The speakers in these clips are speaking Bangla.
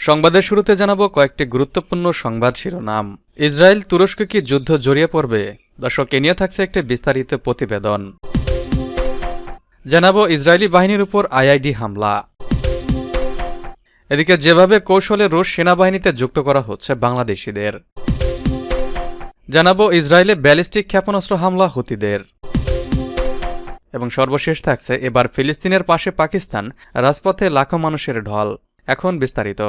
সংবাদের শুরুতে জানাব কয়েকটি গুরুত্বপূর্ণ সংবাদ শিরোনাম। ইসরায়েল তুরস্ক কি যুদ্ধ জড়িয়ে পড়বে? দর্শক, এ নিয়ে থাকছে একটি বিস্তারিত প্রতিবেদন। জানাব ইসরায়েলি বাহিনীর উপর আইআইডি হামলা। এদিকে, যেভাবে কৌশলে রুশ সেনাবাহিনীতে যুক্ত করা হচ্ছে বাংলাদেশিদের। জানাব ইসরায়েলে ব্যালিস্টিক ক্ষেপণাস্ত্র হামলা হুতিদের। এবং সর্বশেষ থাকছে, এবার ফিলিস্তিনের পাশে পাকিস্তান রাজপথে লাখো মানুষের ঢল। এখন বিস্তারিত।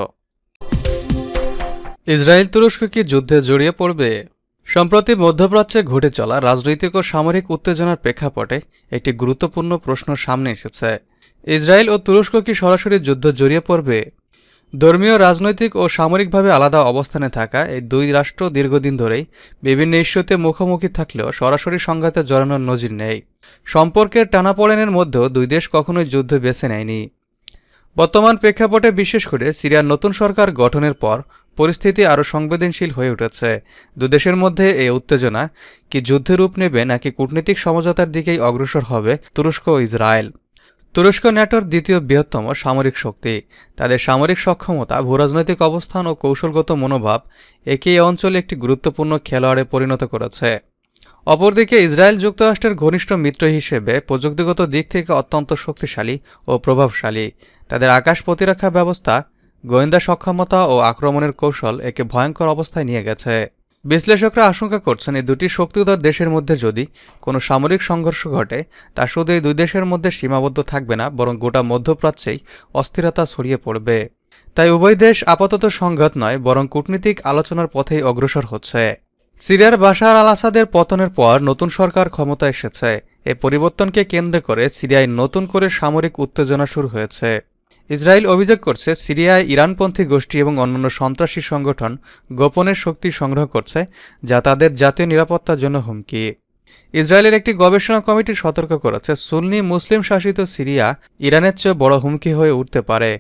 ইসরায়েল তুরস্ক কি যুদ্ধে জড়িয়ে পড়বে? সম্প্রতি মধ্যপ্রাচ্যে ঘটে চলা রাজনৈতিক ও সামরিক উত্তেজনার প্রেক্ষাপটে একটি গুরুত্বপূর্ণ প্রশ্ন সামনে এসেছে। ইসরায়েল ও তুরস্ক কি সরাসরি যুদ্ধ জড়িয়ে পড়বে? ধর্মীয়, রাজনৈতিক ও সামরিকভাবে আলাদা অবস্থানে থাকা এই দুই রাষ্ট্র দীর্ঘদিন ধরেই বিভিন্ন ইস্যুতে মুখোমুখি থাকলেও সরাসরি সংঘাতে জড়ানোর নজির নেই। সম্পর্কের টানাপোড়েনের মধ্যেও দুই দেশ কখনোই যুদ্ধ বেছে নেয়নি। বর্তমান প্রেক্ষাপটে বিশেষ করে সিরিয়ার নতুন সরকার গঠনের পর পরিস্থিতি আরও সংবেদনশীল হয়ে উঠেছে। দুদেশের মধ্যে এই উত্তেজনা কি যুদ্ধে রূপ নেবে নাকি কূটনৈতিক সমঝোতার দিকেই অগ্রসর হবে তুরস্ক ও ইসরায়েল? তুরস্ক ন্যাটোর দ্বিতীয় বৃহত্তম সামরিক শক্তি। তাদের সামরিক সক্ষমতা, ভূরাজনৈতিক অবস্থান ও কৌশলগত মনোভাব একে এই অঞ্চলে একটি গুরুত্বপূর্ণ খেলোয়াড়ে পরিণত করেছে। অপরদিকে ইসরায়েল যুক্তরাষ্ট্রের ঘনিষ্ঠ মিত্র হিসেবে প্রযুক্তিগত দিক থেকে অত্যন্ত শক্তিশালী ও প্রভাবশালী। তাদের আকাশ প্রতিরক্ষা ব্যবস্থা গোয়েন্দা সক্ষমতা ও আক্রমণের কৌশল একে ভয়ঙ্কর অবস্থায় নিয়ে গেছে। বিশ্লেষকরা আশঙ্কা করছেন এই দুটি শক্তিধর দেশের মধ্যে যদি কোনো সামরিক সংঘর্ষ ঘটে, তা শুধু এই দুই দেশের মধ্যে সীমাবদ্ধ থাকবে না, বরং গোটা মধ্যপ্রাচ্যেই অস্থিরতা ছড়িয়ে পড়বে। তাই উভয় দেশ আপাতত সংঘাত নয়, বরং কূটনীতিক আলোচনার পথেই অগ্রসর হচ্ছে। সিরিয়ার বাশার আল আসাদের পতনের পর নতুন সরকার ক্ষমতা এসেছে। এ পরিবর্তনকে কেন্দ্র করে সিরিয়ায় নতুন করে সামরিক উত্তেজনা শুরু হয়েছে। ইসরায়েল অভিযোগ করছে সিরিয়ায় ইরানপন্থী গোষ্ঠী এবং অন্যান্য সন্ত্রাসী সংগঠন গোপনের শক্তি সংগ্রহ করছে, যা তাদের জাতীয় নিরাপত্তার জন্য হুমকি। ইসরায়েলের একটি গবেষণা কমিটি সতর্ক করেছে, সুন্নি মুসলিম শাসিত সিরিয়া ইরানের চেয়ে বড় হুমকি হয়ে উঠতে পারে।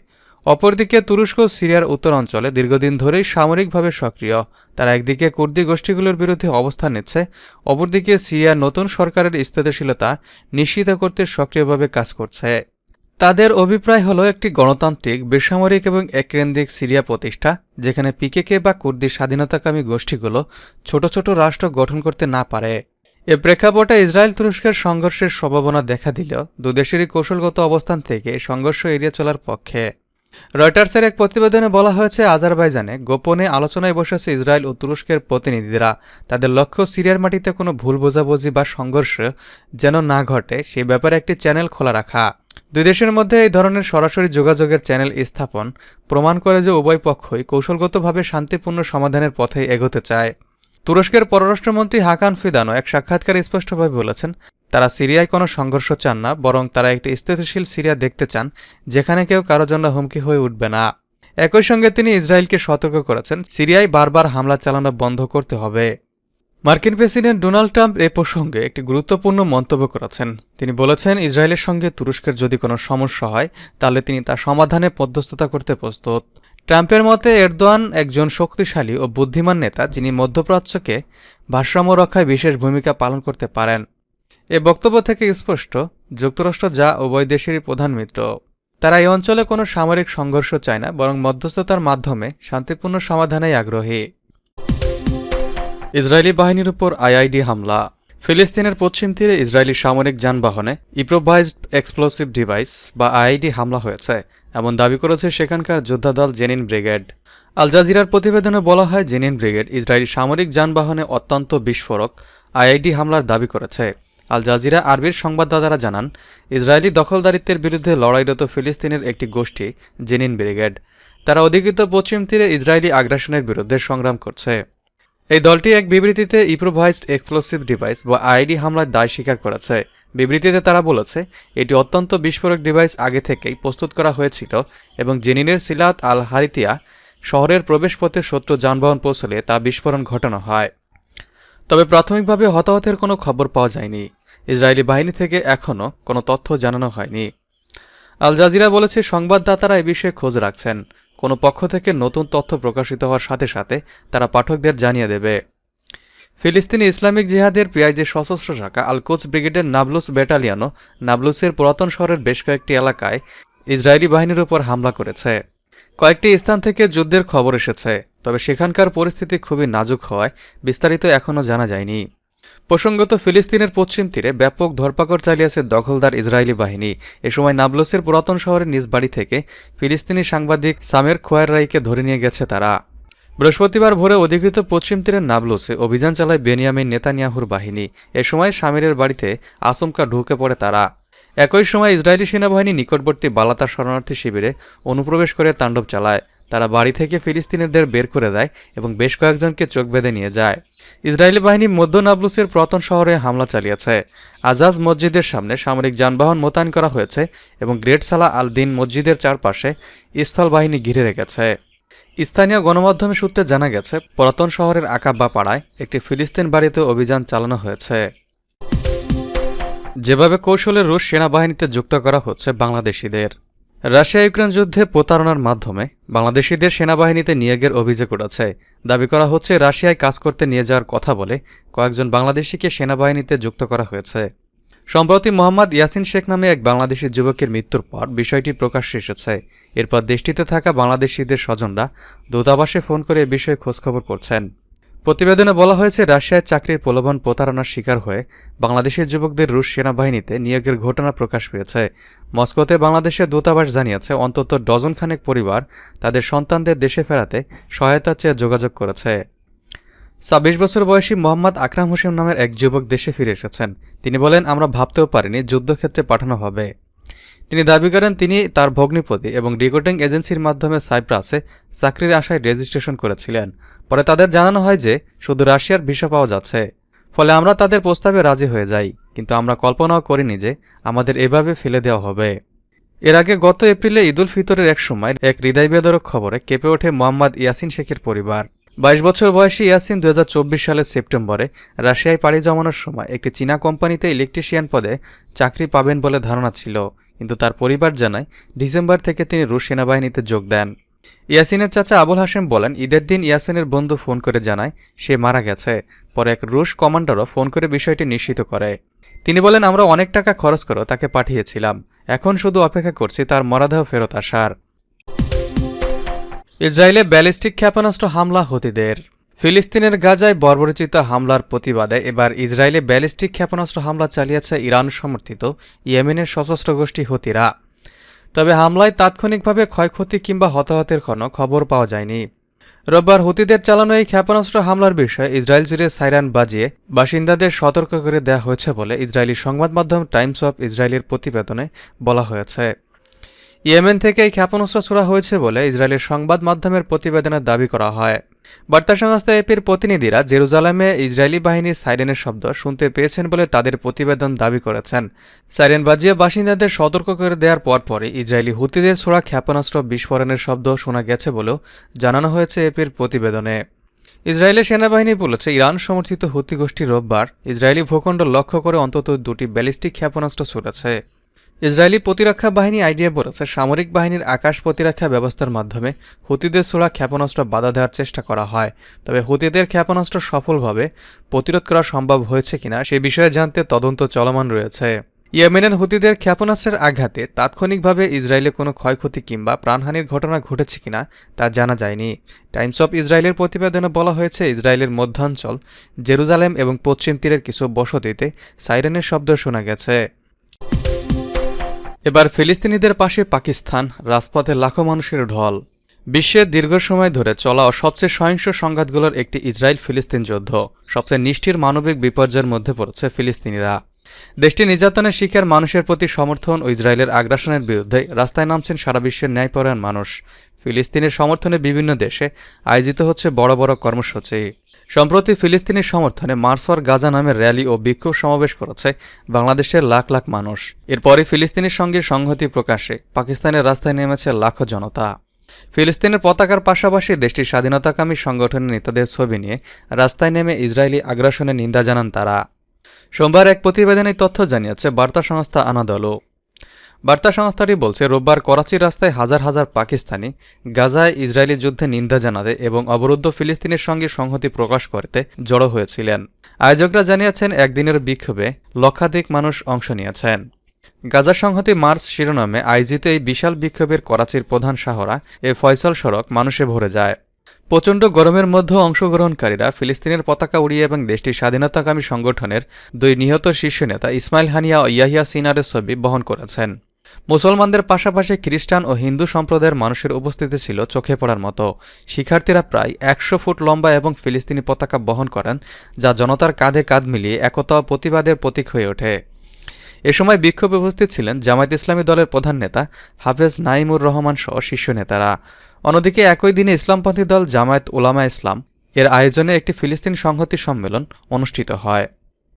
অপরদিকে তুরস্ক সিরিয়ার উত্তরাঞ্চলে দীর্ঘদিন ধরেই সামরিকভাবে সক্রিয়। তারা একদিকে কুর্দি গোষ্ঠীগুলোর বিরুদ্ধে অবস্থান নিচ্ছে, অপরদিকে সিরিয়ার নতুন সরকারের স্থিতিশীলতা নিশ্চিত করতে সক্রিয়ভাবে কাজ করছে। তাদের অভিপ্রায় হলো একটি গণতান্ত্রিক, বেসামরিক এবং এককেন্দ্রিক সিরিয়া প্রতিষ্ঠা, যেখানে পিকেকে বা কুর্দি স্বাধীনতাকামী গোষ্ঠীগুলো ছোট ছোট রাষ্ট্র গঠন করতে না পারে। এ প্রেক্ষাপটে ইসরায়েল তুরস্কের সংঘর্ষের সম্ভাবনা দেখা দিলেও দুদেশেরই কৌশলগত অবস্থান থেকে সংঘর্ষ এড়িয়ে চলার পক্ষে। রয়টার্সের এক প্রতিবেদনে বলা হয়েছে, আজারবাইজানে গোপনে আলোচনায় বসেছে ইসরায়েল ও তুরস্কের প্রতিনিধিরা। তাদের লক্ষ্য, সিরিয়ার মাটিতে কোনো ভুল বোঝাবুঝি বা সংঘর্ষ যেন না ঘটে, সে ব্যাপারে একটি চ্যানেল খোলা রাখা। দুই দেশের মধ্যে এই ধরনের সরাসরি যোগাযোগের চ্যানেল স্থাপন প্রমাণ করে যে উভয় পক্ষই কৌশলগতভাবে শান্তিপূর্ণ সমাধানের পথে এগোতে চায়। তুরস্কের পররাষ্ট্রমন্ত্রী হাকান ফিদানো এক সাক্ষাৎকারে স্পষ্টভাবে বলেছেন তারা সিরিয়ায় কোনো সংঘর্ষ চান না, বরং তারা একটি স্থিতিশীল সিরিয়া দেখতে চান, যেখানে কেউ কারও জন্য হুমকি হয়ে উঠবে না। একই সঙ্গে তিনি ইসরায়েলকে সতর্ক করেছেন, সিরিয়ায় বারবার হামলা চালানো বন্ধ করতে হবে। মার্কিন প্রেসিডেন্ট ডোনাল্ড ট্রাম্প এ প্রসঙ্গে একটি গুরুত্বপূর্ণ মন্তব্য করেছেন। তিনি বলেছেন, ইসরায়েলের সঙ্গে তুরস্কের যদি কোনো সমস্যা হয়, তাহলে তিনি তা সমাধানে মধ্যস্থতা করতে প্রস্তুত। ট্রাম্পের মতে, এরদোয়ান একজন শক্তিশালী ও বুদ্ধিমান নেতা, যিনি মধ্যপ্রাচ্যকে ভারসাম্য রক্ষায় বিশেষ ভূমিকা পালন করতে পারেন। এ বক্তব্য থেকে স্পষ্ট, যুক্তরাষ্ট্র যা উভয় দেশেরই প্রধান মিত্র। তারা এই অঞ্চলে কোনো সামরিক সংঘর্ষ চায় না, বরং মধ্যস্থতার মাধ্যমে শান্তিপূর্ণ সমাধানেই আগ্রহী। ইসরায়েলি বাহিনীর উপর আইআইডি হামলা। ফিলিস্তিনের পশ্চিম তীরে ইসরায়েলি সামরিক যানবাহনে ইপ্রোভাইজড এক্সপ্লোসিভ ডিভাইস বা আইআইডি হামলা হয়েছে, এমন দাবি করেছে সেখানকার যোদ্ধাদল জেনিন ব্রিগেড। আল জাজিরার প্রতিবেদনে বলা হয়, জেনিন ব্রিগেড ইসরায়েলি সামরিক যানবাহনে অত্যন্ত বিস্ফোরক, আইআইডি হামলার দাবি করেছে। আল জাজিরা আরবির সংবাদদাতারা জানান, ইসরায়েলি দখলদারিত্বের বিরুদ্ধে লড়াইরত ফিলিস্তিনের একটি গোষ্ঠী, জেনিন ব্রিগেড। তারা অধিকৃত পশ্চিম তীরে ইসরায়েলি আগ্রাসনের বিরুদ্ধে সংগ্রাম করছে। এই দলটি এক বিবৃতিতে ইম্প্রোভাইজড এক্সপ্লোসিভ ডিভাইস বা আইডি হামলার দায় স্বীকার করেছে। বিবৃতিতে তারা বলেছে, এটি অত্যন্ত বিস্ফোরক ডিভাইস আগে থেকেই প্রস্তুত করা হয়েছিল এবং জেনিনের সিলাত আল হারিতিয়া শহরের প্রবেশপথে শত্রু যানবাহন পৌঁছলে তা বিস্ফোরণ ঘটানো হয়। তবে প্রাথমিকভাবে হতাহতের কোনো খবর পাওয়া যায়নি। ইসরায়েলি বাহিনী থেকে এখনও কোনো তথ্য জানানো হয়নি। আল জাজিরা বলেছে, সংবাদদাতারা এ বিষয়ে খোঁজ রাখছেন। কোনো পক্ষ থেকে নতুন তথ্য প্রকাশিত হওয়ার সাথে সাথে তারা পাঠকদের জানিয়ে দেবে। ফিলিস্তিনি ইসলামিক জিহাদের পিআইজের সশস্ত্র শাখা আলকোচ ব্রিগেডের নাবলুস ব্যাটালিয়নও নাবলুসের পুরাতন শহরের বেশ কয়েকটি এলাকায় ইসরায়েলি বাহিনীর উপর হামলা করেছে। কয়েকটি স্থান থেকে যুদ্ধের খবর এসেছে, তবে সেখানকার পরিস্থিতি খুবই নাজুক হওয়ায় বিস্তারিত এখনও জানা যায়নি। প্রসঙ্গত, ফিলিস্তিনের পশ্চিম তীরে ব্যাপক ধরপাকড় চালিয়েছে দখলদার ইসরায়েলি বাহিনী। এ সময় নাবলসের পুরাতন শহরের নিজ বাড়ি থেকে ফিলিস্তিনি সাংবাদিক সামের খোয়ার রাইকে ধরে নিয়ে গেছে তারা। বৃহস্পতিবার ভোরে অধিকৃত পশ্চিম তীরের নাবলসে অভিযান চালায় বেনিয়ামিন নেতানিয়াহুর বাহিনী। এ সময় সামিরের বাড়িতে আচমকা ঢুকে পড়ে তারা। একই সময় ইসরায়েলি সেনাবাহিনী নিকটবর্তী বালাতা শরণার্থী শিবিরে অনুপ্রবেশ করে তাণ্ডব চালায়। তারা বাড়ি থেকে ফিলিস্তিনিদের বের করে দেয় এবং বেশ কয়েকজনকে চোখ বেঁধে নিয়ে যায়। ইসরায়েলি বাহিনী মধ্য নাবলুসের প্রতন শহরে হামলা চালিয়েছে। আজাজ মসজিদের সামনে সামরিক যানবাহন মোতায়েন করা হয়েছে এবং গ্রেট সালা আল দিন মসজিদের চারপাশে স্থল বাহিনী ঘিরে রেখেছে। স্থানীয় গণমাধ্যমে সূত্রে জানা গেছে পুরাতন শহরের আকাব্বা পাড়ায় একটি ফিলিস্তিন বাড়িতে অভিযান চালানো হয়েছে। যেভাবে কৌশলে রুশ সেনাবাহিনীতে যুক্ত করা হচ্ছে বাংলাদেশিদের। রাশিয়া ইউক্রেন যুদ্ধে প্রতারণার মাধ্যমে বাংলাদেশিদের সেনাবাহিনীতে নিয়োগের অভিযোগ উঠেছে। দাবি করা হচ্ছে, রাশিয়ায় কাজ করতে নিয়ে যাওয়ার কথা বলে কয়েকজন বাংলাদেশিকে সেনাবাহিনীতে যুক্ত করা হয়েছে। সম্প্রতি মোহাম্মদ ইয়াসিন শেখ নামে এক বাংলাদেশি যুবকের মৃত্যুর পর বিষয়টি প্রকাশ্যে এসেছে। এরপর দেশটিতে থাকা বাংলাদেশিদের স্বজনরা দূতাবাসে ফোন করে এ বিষয়ে খোঁজখবর করছেন। প্রতিবেদনে বলা হয়েছে, রাশিয়ায় চাকরির প্রলোভন প্রতারণার শিকার হয়ে বাংলাদেশের যুবকদের রুশ সেনাবাহিনীতে নিয়োগের ঘটনা প্রকাশ পেয়েছে। মস্কোতে বাংলাদেশের দূতাবাস জানিয়েছে, অন্তত ডজনখানেক পরিবার তাদের সন্তানদের দেশে ফেরাতে সহায়তা চেয়ে যোগাযোগ করেছে। ছাব্বিশ বছর বয়সী মোহাম্মদ আকরাম হোসেন নামের এক যুবক দেশে ফিরে এসেছেন। তিনি বলেন, আমরা ভাবতেও পারিনি যুদ্ধক্ষেত্রে পাঠানো হবে। তিনি দাবি করেন, তিনি তার ভগ্নিপতি এবং রিক্রুটিং এজেন্সির মাধ্যমে সাইপ্রাসে চাকরির আশায় রেজিস্ট্রেশন করেছিলেন। পরে তাদের জানানো হয় যে, শুধু রাশিয়ার ভিসা পাওয়া যাচ্ছে। ফলে আমরা তাদের প্রস্তাবে রাজি হয়ে যাই, কিন্তু আমরা কল্পনাও করিনি যে আমাদের এভাবে ফেলে দেওয়া হবে। এর আগে গত এপ্রিলে ঈদুল ফিতরের এক সময় এক হৃদয়বেদরক খবরে কেঁপে ওঠে মোহাম্মদ ইয়াসিন শেখের পরিবার। বাইশ বছর বয়সী ইয়াসিন দু হাজার চব্বিশ সালের সেপ্টেম্বরে রাশিয়ায় পাড়ি জমানোর সময় একটি চীনা কোম্পানিতে ইলেকট্রিশিয়ান পদে চাকরি পাবেন বলে ধারণা ছিল, কিন্তু তার পরিবার জানায় ডিসেম্বর থেকে তিনি রুশ সেনাবাহিনীতে যোগ দেন। ইয়াসিনের চাচা আবুল হাসেম বলেন, ঈদের দিন ইয়াসিনের বন্ধু ফোন করে জানায়, সে মারা গেছে। পরে এক রুশ কমান্ডারও ফোন করে বিষয়টি নিশ্চিত করে। তিনি বলেন, আমরা অনেক টাকা খরচ করে তাকে পাঠিয়েছিলাম। এখন শুধু অপেক্ষা করছি তার মরাদেহ ফেরত আসার। ইসরায়েলে ব্যালিস্টিক ক্ষেপণাস্ত্র হামলা হতিদের। ফিলিস্তিনের গাজায় বর্বরচিত হামলার প্রতিবাদে এবার ইসরায়েলে ব্যালিস্টিক ক্ষেপণাস্ত্র হামলা চালিয়েছে ইরান সমর্থিত ইয়েমেনের সশস্ত্র গোষ্ঠী হতিরা। তবে হামলায় তাৎক্ষণিকভাবে ক্ষয়ক্ষতি কিংবা হতাহতের কোনো খবর পাওয়া যায়নি। রোববার হুতিদের চালানো এই ক্ষেপণাস্ত্র হামলার বিষয়ে ইসরায়েল জুড়ে সাইরান বাজিয়ে বাসিন্দাদের সতর্ক করে দেওয়া হয়েছে বলে ইসরায়েলি সংবাদ মাধ্যম টাইমস অফ ইসরায়েলের প্রতিবেদনে বলা হয়েছে। ইয়েমেন থেকে এই ক্ষেপণাস্ত্র ছোড়া হয়েছে বলে ইসরায়েলের সংবাদ মাধ্যমের প্রতিবেদনে দাবি করা হয়। বার্তা সংস্থা এপির প্রতিনিধিরা জেরুজালেমে ইসরায়েলি বাহিনীর সাইরেনের শব্দ শুনতে পেয়েছেন বলে তাদের প্রতিবেদন দাবি করেছেন। সাইরেন বাজিয়ে বাসিন্দাদের সতর্ক করে দেওয়ার পরপরই ইসরায়েলি হুতিদের ছোড়া ক্ষেপণাস্ত্র বিস্ফোরণের শব্দ শোনা গেছে বলেও জানানো হয়েছে এপির প্রতিবেদনে। ইসরায়েলের সেনাবাহিনী বলেছে, ইরান সমর্থিত হুতি গোষ্ঠী রোববার ইসরায়েলি ভূখণ্ড লক্ষ্য করে অন্তত দুটি ব্যালিস্টিক ক্ষেপণাস্ত্র ছুটেছে ইসরায়েলি প্রতিরক্ষা বাহিনী আইডিয়া বলেছে, সামরিক বাহিনীর আকাশ প্রতিরক্ষা ব্যবস্থার মাধ্যমে হুতিদের ছোড়া ক্ষেপণাস্ত্র বাধা দেওয়ার চেষ্টা করা হয়। তবে হুতিদের ক্ষেপণাস্ত্র সফলভাবে প্রতিরোধ করা সম্ভব হয়েছে কিনা সে বিষয়ে জানতে তদন্ত চলমান রয়েছে। ইয়েমেনের হুতিদের ক্ষেপণাস্ত্রের আঘাতে তাৎক্ষণিকভাবে ইসরায়েলে কোনো ক্ষয়ক্ষতি কিংবা প্রাণহানির ঘটনা ঘটেছে কিনা তা জানা যায়নি। টাইমস অফ ইসরায়েলের প্রতিবেদনে বলা হয়েছে, ইসরায়েলের মধ্যাঞ্চল, জেরুজালেম এবং পশ্চিম তীরের কিছু বসতিতে সাইরেনের শব্দ শোনা গেছে। এবার ফিলিস্তিনিদের পাশে পাকিস্তান, রাজপথে লাখো মানুষের ঢল। বিশ্বের দীর্ঘ সময় ধরে চলা সবচেয়ে সহিংস সংঘাতগুলোর একটি ইসরায়েল ফিলিস্তিন যুদ্ধ। সবচেয়ে নিষ্ঠির মানবিক বিপর্যয়ের মধ্যে পড়েছে ফিলিস্তিনিরা। দেশটি নির্যাতনের শিকার মানুষের প্রতি সমর্থন ও ইসরায়েলের আগ্রাসনের বিরুদ্ধে রাস্তায় নামছেন সারা বিশ্বের ন্যায়পরায়ণ মানুষ। ফিলিস্তিনের সমর্থনে বিভিন্ন দেশে আয়োজিত হচ্ছে বড় বড় কর্মসূচি। সম্প্রতি ফিলিস্তিনের সমর্থনে মার্চ ফর গাজা নামের র্যালি ও বিক্ষোভ সমাবেশ করেছে বাংলাদেশের লাখ লাখ মানুষ। এরপরই ফিলিস্তিনের সঙ্গে সংহতি প্রকাশে পাকিস্তানের রাস্তায় নেমেছে লাখো জনতা। ফিলিস্তিনের পতাকার পাশাপাশি দেশটির স্বাধীনতাকামী সংগঠনের নেতাদের ছবি নিয়ে রাস্তায় নেমে ইসরায়েলি আগ্রাসনের নিন্দা জানান তারা। সোমবার এক প্রতিবেদনে তথ্য জানিয়েছে, বার্তা সংস্থা আনাদলো বার্তা সংস্থাটি বলছে, রোববার করাচির রাস্তায় হাজার হাজার পাকিস্তানি গাজায় ইসরায়েলি যুদ্ধে নিন্দা জানাতে এবং অবরুদ্ধ ফিলিস্তিনের সঙ্গে সংহতি প্রকাশ করতে জড়ো হয়েছিলেন। আয়োজকরা জানিয়েছেন, একদিনের বিক্ষোভে লক্ষাধিক মানুষ অংশ নিয়েছেন। গাজা সংহতি মার্চ শিরোনামে আয়োজিত এই বিশাল বিক্ষোভের করাচির প্রধান শাহরা এ ফয়সল সড়ক মানুষে ভরে যায়। প্রচণ্ড গরমের মধ্যে অংশগ্রহণকারীরা ফিলিস্তিনের পতাকা উড়িয়ে এবং দেশটির স্বাধীনতাকামী সংগঠনের দুই নিহত শীর্ষ নেতা ইসমাইল হানিয়া ও ইয়াহিয়া সিনারের ছবি বহন করেছেন। মুসলমানদের পাশাপাশি খ্রিস্টান ও হিন্দু সম্প্রদায়ের মানুষের উপস্থিতি ছিল চোখে পড়ার মতো। শিক্ষার্থীরা প্রায় একশো ফুট লম্বা এবং ফিলিস্তিনি পতাকা বহন করেন, যা জনতার কাঁধে কাঁধ মিলিয়ে একতা প্রতিবাদের প্রতীক হয়ে ওঠে। এ সময় বিক্ষোভে উপস্থিত ছিলেন জামায়াত ইসলামী দলের প্রধান নেতা হাফেজ নাইমুর রহমান সহ শীর্ষ নেতারা। অন্যদিকে একই দিনে ইসলামপন্থী দল জামায়াত উলামা ইসলাম এর আয়োজনে একটি ফিলিস্তিন সংহতি সম্মেলন অনুষ্ঠিত হয়।